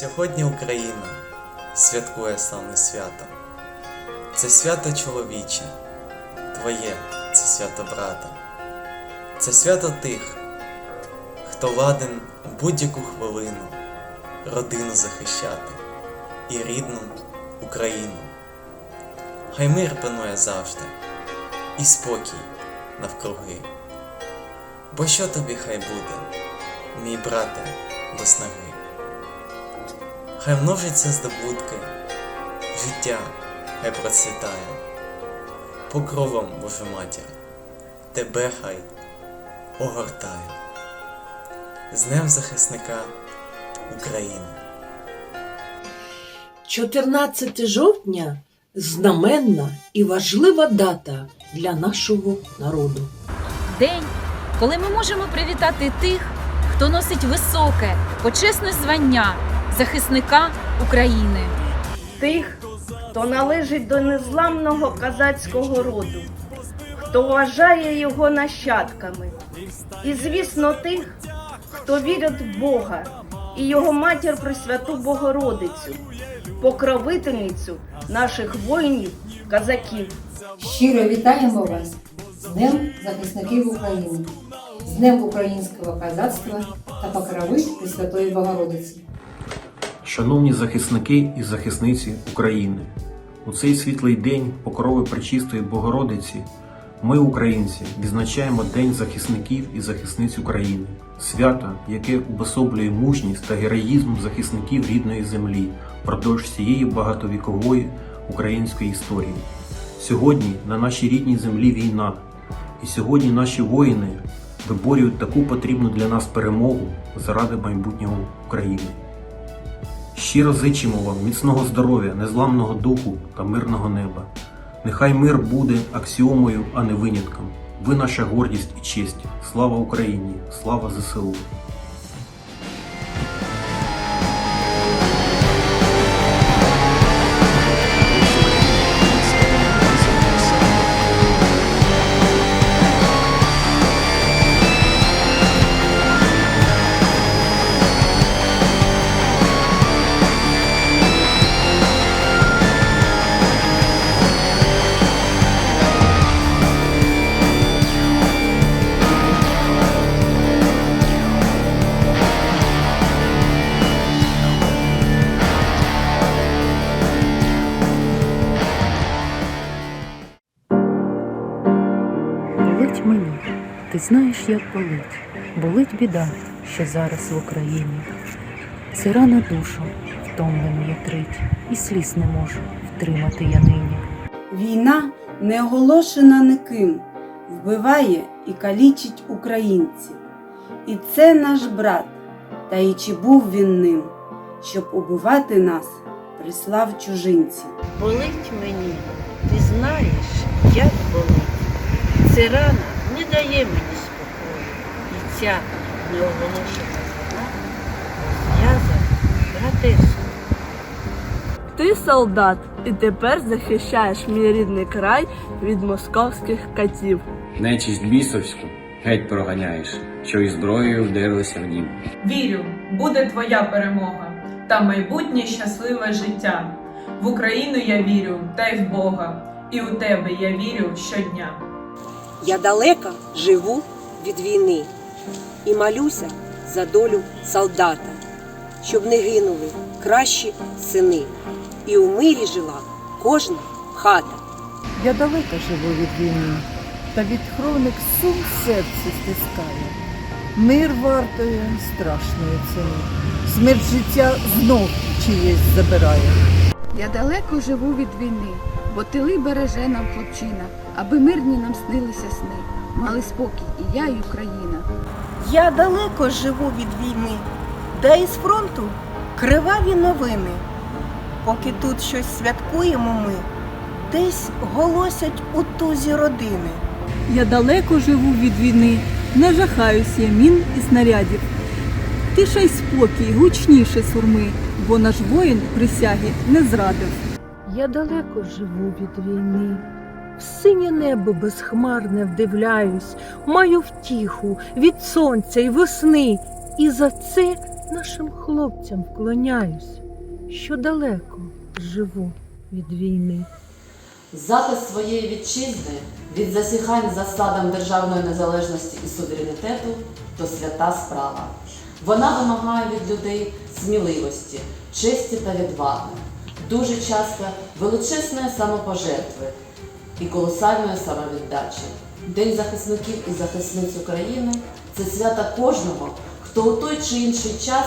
Сьогодні Україна святкує славне свято. Це свято чоловіче, твоє це свято брата. Це свято тих, хто ладен у будь-яку хвилину родину захищати і рідну Україну. Хай мир панує завжди, і спокій навкруги. Бо що тобі хай буде, мій брате, до снаги? Хай множаться здобутки, життя хай процвітає, покровом Божа матір, тебе хай огортає. З Днем захисника України. 14 жовтня знаменна і важлива дата для нашого народу. День, коли ми можемо привітати тих, хто носить високе, почесне звання захисника України. тих, хто належить до незламного казацького роду, хто вважає його нащадками, і, звісно, тих, хто вірить в Бога і його матір Пресвяту Богородицю, покровительницю наших воїнів, казаків. Щиро вітаємо вас з Днем захисників України, з Днем українського козацтва та покрови Пресвятої Богородиці. Шановні захисники і захисниці України, у цей світлий день покрови Пречистої Богородиці ми, українці, відзначаємо День захисників і захисниць України, свято, яке обособлює мужність та героїзм захисників рідної землі впродовж цієї багатовікової української історії. Сьогодні на нашій рідній землі війна, і сьогодні наші воїни виборюють таку потрібну для нас перемогу заради майбутнього України. Щиро зичимо вам міцного здоров'я, незламного духу та мирного неба. Нехай мир буде аксіомою, а не винятком. Ви наша гордість і честь. Слава Україні! Слава ЗСУ! Ти знаєш, як болить. Болить біда, що зараз в Україні. Це рана душу, втомлену ятрить, і сліз не можу втримати я нині. Війна не оголошена никим, вбиває і калічить українців. І це наш брат, та й чи був він ним, щоб убивати нас, прислав чужинців. Болить мені, ти знаєш, як болить. Ця рана дає мені спокою. І ця неоголошена війна зв'язана братерством. Ти солдат, і тепер захищаєш мій рідний край від московських катів. Нечість бісовську геть проганяєш, що і зброєю вдерлися в дім. Вірю, буде твоя перемога та майбутнє щасливе життя. В Україну я вірю, та й в Бога, і у тебе я вірю щодня. Я далеко живу від війни і молюся за долю солдата, щоб не гинули кращі сини, і у мирі жила кожна хата. Я далеко живу від війни, та від хроник сум в серці стискає. Мир вартує страшної ціни. Смерть життя знов чиєсь забирає. Я далеко живу від війни, бо тили береже нам хлопчина, аби мирні нам снилися сни. Мали спокій і я, і Україна. Я далеко живу від війни, де із фронту криваві новини. Поки тут щось святкуємо ми, десь голосять у тузі родини. Я далеко живу від війни, не жахаюсь я мін і снарядів. Тиша й спокій, гучніше сурми, бо наш воїн присяги не зрадив. Я далеко живу від війни. В синє небо безхмарне вдивляюсь, маю втіху від сонця й весни, і за це нашим хлопцям вклоняюсь, що далеко живу від війни. Захист своєї вітчизни від засіхань засадам державної незалежності і суверенітету то свята справа. Вона вимагає від людей сміливості, честі та відваги, дуже часто величезної самопожертви і колосальної самовіддачі. День захисників і захисниць України це свято кожного, хто у той чи інший час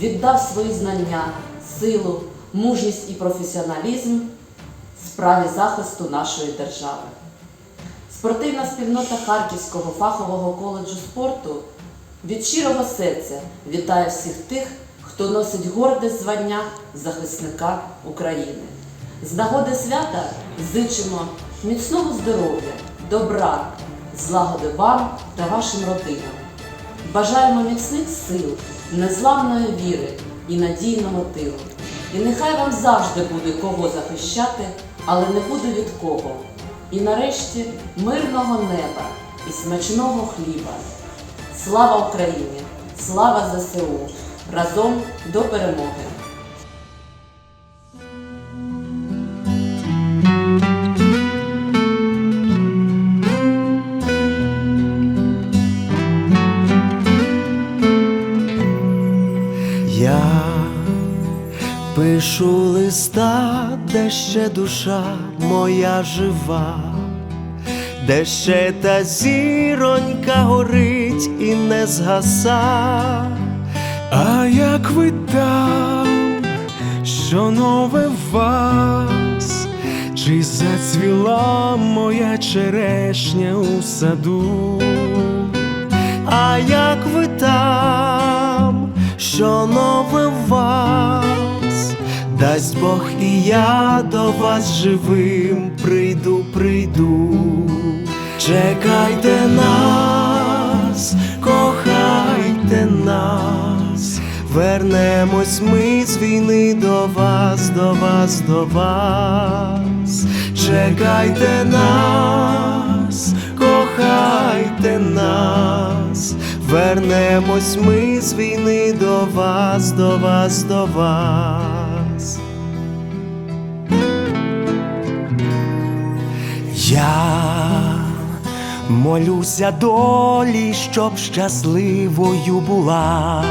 віддав свої знання, силу, мужність і професіоналізм справі захисту нашої держави. Спортивна спільнота Харківського фахового коледжу спорту від щирого серця вітає всіх тих, хто носить горде звання захисника України. З нагоди свята зичимо міцного здоров'я, добра, злагоди вам та вашим родинам. Бажаємо міцних сил, незламної віри і надійного тилу. І нехай вам завжди буде кого захищати, але не буде від кого. І нарешті мирного неба і смачного хліба. Слава Україні! Слава ЗСУ! Разом до перемоги! Я пишу листа, де ще душа моя жива, де ще та зіронька горить і не згаса. А як ви там, що нове вас, чи зацвіла моя черешня у саду? А як ви там, що нове вас, дасть Бог і я до вас живим прийду, прийду, чекайте нас, кохайте нас, вернемось ми з війни до вас, до вас, до вас, чекайте нас, кохайте нас, вернемось ми з війни до вас, до вас, до вас. Я молюся долі, щоб щасливою була.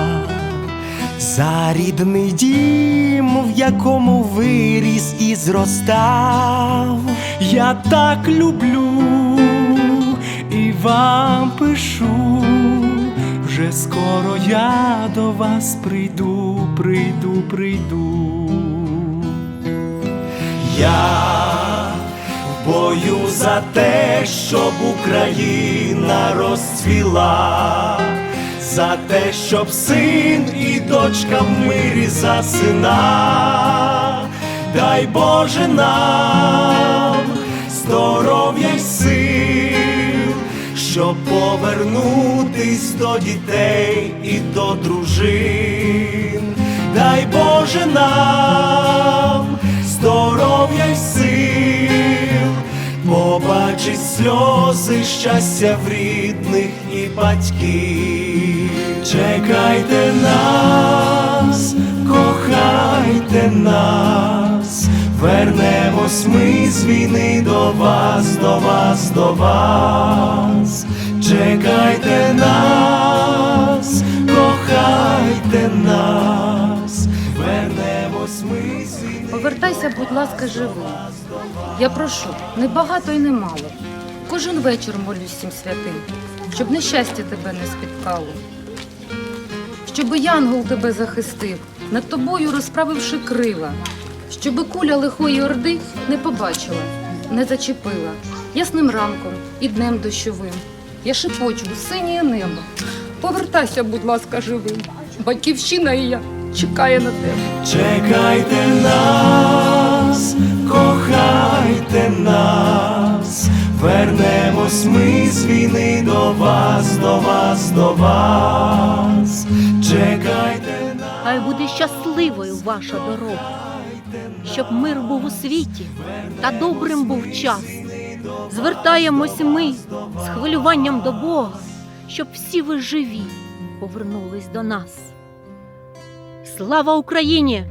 За рідний дім, в якому виріс і зростав, я так люблю і вам пишу, вже скоро я до вас прийду, прийду, прийду. Я бою за те, щоб Україна розцвіла, за те, щоб син і дочка в мирі за сина, дай Боже нам здоров'я й сил, щоб повернутись до дітей і до дружин, дай Боже нам здоров'я й сил, побачить сльози щастя в рідних і батьків. Чекайте нас, кохайте нас, вернемось ми з війни до вас, до вас, до вас. Чекайте нас, кохайте нас, вернемось ми з війни. Повертайся, будь ласка, живим. Я прошу, не багато і не мало. Кожен вечір молюсь всім святим, щоб нещастя тебе не спіткало. Щоби янгол тебе захистив, над тобою розправивши крила, щоби куля лихої орди не побачила, не зачепила. Ясним ранком і днем дощовим. Я шепочу синє небо. Повертайся, будь ласка, живим. Батьківщина і я чекає на тебе. Чекайте нас, кохайте нас, вернемось ми з війни до вас, до вас, до вас. Чекайте нас. Хай буде щасливою ваша дорога, щоб мир був у світі та добрим був час. Звертаємось ми з хвилюванням до Бога, щоб всі ви живі повернулись до нас. Слава Україні!